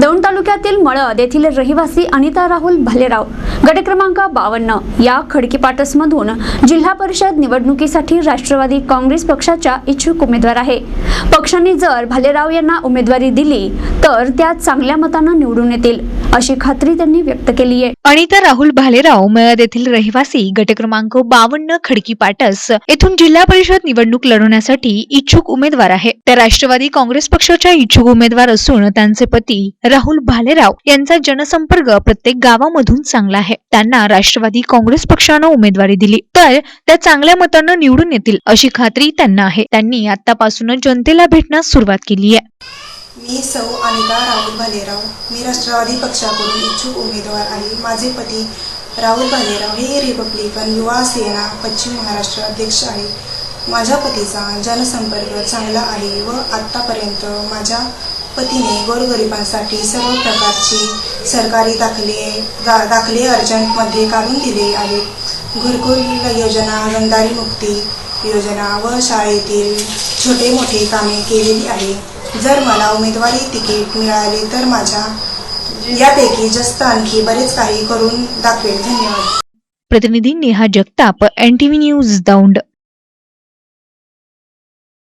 दौंड तालुक्यातील मळद येथील रहिवासी अनिता राहुल भालेराव गट क्रमांक बावन्न या खडकीपाटसमधून जिल्हा परिषद निवडणुकीसाठी राष्ट्रवादी काँग्रेस पक्षाच्या इच्छुक उमेदवार आहे. पक्षाने जर भालेराव यांना उमेदवारी दिली तर त्या चांगल्या मतानं निवडून येतील अशी खात्री त्यांनी व्यक्त केली आहे अनिता राहुल भालेराव मळद येथील रहिवासी गट क्रमांक बावन्न खडकी पाटस येथून जिल्हा परिषद निवडणूक लढवण्यासाठी इच्छुक उमेदवार आहे. त्या राष्ट्रवादी काँग्रेस पक्षाच्या इच्छुक उमेदवार असून त्यांचे पती राहुल भालेराव यांचा जनसंपर्क प्रत्येक गावामधून चांगला आहे. त्यांना राष्ट्रवादी काँग्रेस पक्षानं उमेदवारी दिली. तर त्या चांगल्या मतानं निवडून येतील अशी खात्री त्यांना आहे. त्यांनी आतापासूनच जनतेला भेटण्यास सुरुवात केली आहे. मी सौ अनिता राहुल भालेराव. मी राष्ट्रवादी पक्षाकडून इच्छुक उमेदवार आहे माझे पती राहुल भालेराव हे रिपब्लिकन युवा सेना पश्चिम महाराष्ट्र अध्यक्ष आहे. माझ्या पतीचा जनसंपर्क चांगला आहे व आत्तापर्यंत माझ्या पतीने गोरगरिबांसाठी सर्व प्रकारची सरकारी दाखले दा दाखले अर्जंटमध्ये काढून दिले आहेत. घरकुल योजना रंगदारी मुक्ती योजना व शाळेतील छोटे मोठे कामे केलेली आहे. जर मला उमेदवारी तिकीट मिळाले तर माझ्या यापैकी जास्त आणखी बरेच काही करून दाखवेल. धन्यवाद. प्रतिनिधी नेहा जगताप एनटीव्ही न्यूज दौंड.